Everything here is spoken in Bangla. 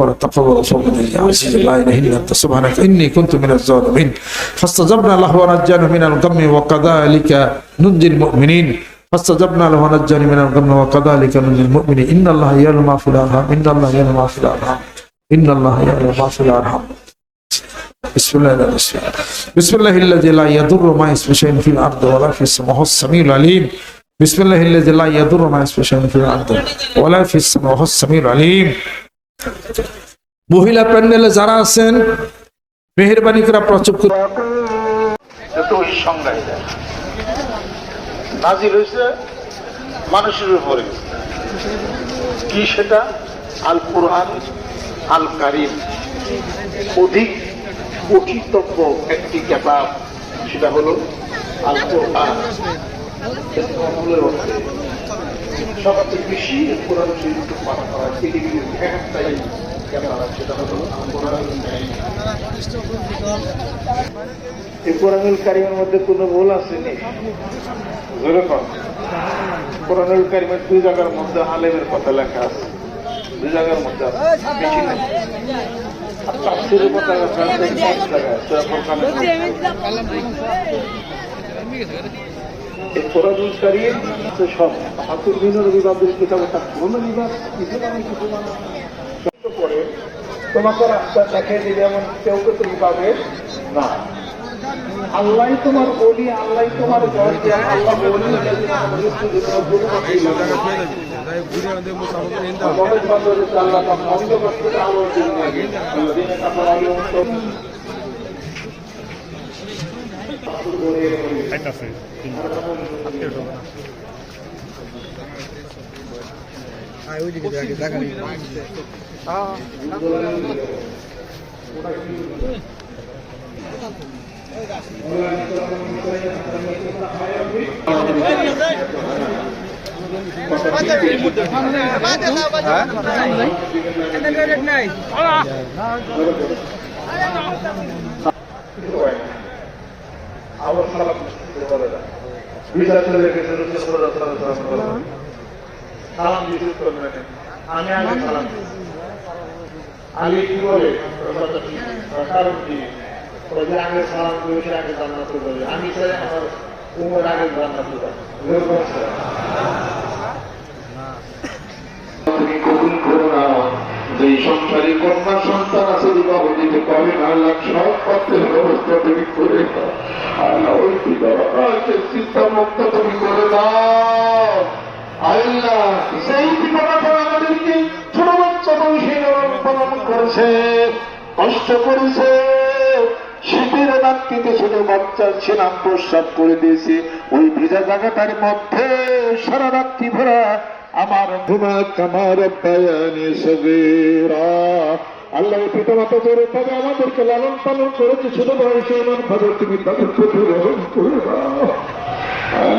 وتقبل فضلي يا عزيز لا اله الا أنت سبحانك إني كنت من الظالمين. فاستجبنا له ونجانا من الغم وكذلك ننجي المؤمنين. فاستجبنا له ونجانا من الغم وكذلك ننجي المؤمنين. إن الله يعلم ما في الأرحام. إن الله يعلم ما في الأرحام. إن الله يعلم ما في الأرحام. بسم الله الرحمن الرحيم. بسم الله الذي لا يضر مع اسم شيء في الأرض ولا في السماء. وهو السميع العليم. بسم الله الذي لا يضر مع اسم شيء في الأرض ولا في السماء. وهو السميع العليم. মহিলা প্যান্ডেলে যারা আছেন, মেহরবানি করে প্রচুর নাজিল হয়েছে মানুষের উপরে। কি সেটা? আল কোরআন আল কারিম অধিক পঠিতব্য একটি কেতাব, সেটা হলো আল কোরআন সবচেয়ে বেশি কোরআন শরীফ পাঠ করা পৃথিবীর একটাই এই কোরআনুল কারিমের মধ্যে কোনো ভুল আছে নি? জোরে কর কোরআনুল কারিমের দুই জায়গার মধ্যে আলেমের কথা লেখা আছে। দুই জায়গার মধ্যে কথা এই কারিম হচ্ছে সব হাতুর বিনোর বিবাদের কিতাবে তার কোনো বিবাদ কিছু মানে কিছু করে তোমাকে রাস্তা দেখাই দিলে এমন কেউ কে তুমি পাবে না। আল্লাহ তোমার বলি, আল্লাহ তোমার আল্লাহ বলি আবার সালাম বলে না আমি আগে করো। না। যে কন্যা সন্তান আছে না সব পথের ব্যবস্থা তুমি করে ওই পিতামাতাকে চিন্তা মুক্ত তুমি করে দাও। সেই পিতামাতা আমাদেরকে ছোট বাচ্চা বয়সে করেছে, কষ্ট করেছে। শীতের ছোট করে দিয়েছে। ওই ভিজা জায়গাটার মধ্যে সারা রাত্রি ভরা আমার ঘুমা কামার পায়ানি সবেরা আল্লাহ পিতা মাতা তবে আমাদেরকে লালন পালন করেছে ছোট বয়সে এমন ভাবে তুমি তাদের প্রতি গ্রহণ করে দাও